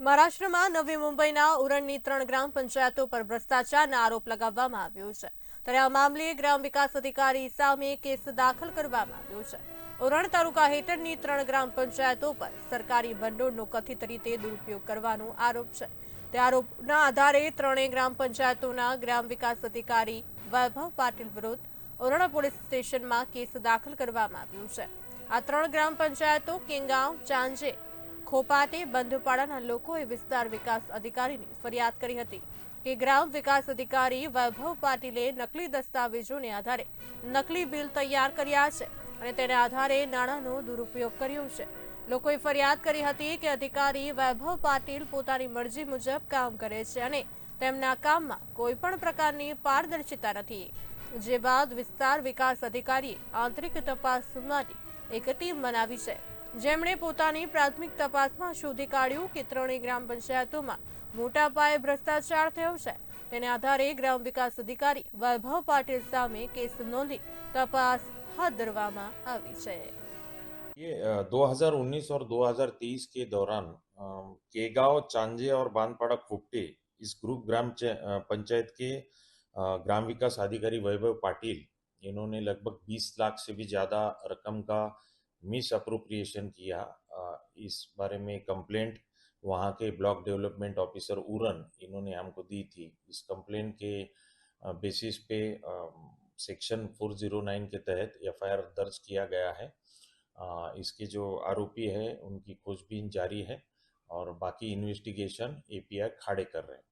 મહારાષ્ટ્રમાં નવી મુંબઈના ઉરણની ત્રણ ગ્રામ પંચાયતો પર ભ્રષ્ટાચારના આરોપ લગાવવામાં આવ્યો છે. ત્યારે આ મામલે ગ્રામ વિકાસ અધિકારી સામે કેસ દાખલ કરવામાં આવ્યો છે. ઉરણ તાલુકા હેઠળની ત્રણ ગ્રામ પંચાયતો પર સરકારી ભંડોળનો કથિત રીતે દુરુપયોગ કરવાનો આરોપ છે. તે આરોપના આધારે ત્રણેય ગ્રામ પંચાયતોના ગ્રામ વિકાસ અધિકારી વૈભવ પાટીલ વિરુદ્ધ ઉરણ પોલીસ સ્ટેશનમાં કેસ દાખલ કરવામાં આવ્યો છે. આ ત્રણ ગ્રામ પંચાયતો કેંગાંવ, ચાંજે ખોપાટે બંધુપાડાના લોકોએ વિસ્તાર વિકાસ અધિકારીની ફરિયાદ કરી હતી કે ગ્રામ વિકાસ અધિકારી વૈભવ પાટીલે નકલી દસ્તાવેજોને આધારે નકલી બિલ તૈયાર કર્યા છે અને તેના આધારે નાણાંનો દુરુપયોગ કર્યો છે. લોકોએ ફરિયાદ કરી હતી કે અધિકારી વૈભવ પાટીલ પોતાની મરજી મુજબ કામ કરે છે અને તેમના કામમાં કોઈ પણ પ્રકારની પારદર્શિતા નથી. જે બાદ વિસ્તાર વિકાસ અધિકારીએ આંતરિક તપાસ માટે એક ટીમ બનાવી છે. જેમણે પોતાની પ્રાથમિક તપાસમાં શોધી કાઢ્યું કે ત્રણેય ગ્રામ પંચાયતોમાં મોટા પાયે ભ્રષ્ટાચાર થયો છે તેને આધારે ગ્રામ વિકાસ અધિકારી વૈભવ પાટીલ સામે કેસ નોંધી તપાસ હાથ ધરવામાં આવી છે ये अ, 2019 और 2023 के दौरान अ, केगांव चांजे और बांधपाड़ा कुपटे इस ग्रुप ग्राम च- अ, पंचायत के अ, ग्राम विकास अधिकारी वैभव पाटिल इन्होंने लगभग 20 लाख से भी ज्यादा रकम का मिस अप्रोप्रिएशन किया इस बारे में कंप्लेंट वहाँ के ब्लॉक डेवलपमेंट ऑफिसर उरन इन्होंने हमको दी थी। इस कंप्लेंट के बेसिस पे सेक्शन 409 के तहत एफआईआर दर्ज किया गया है। इसके जो आरोपी है, उनकी खोजबीन जारी है और बाकी इन्वेस्टिगेशन एपीआई खाड़े कर रहे हैं।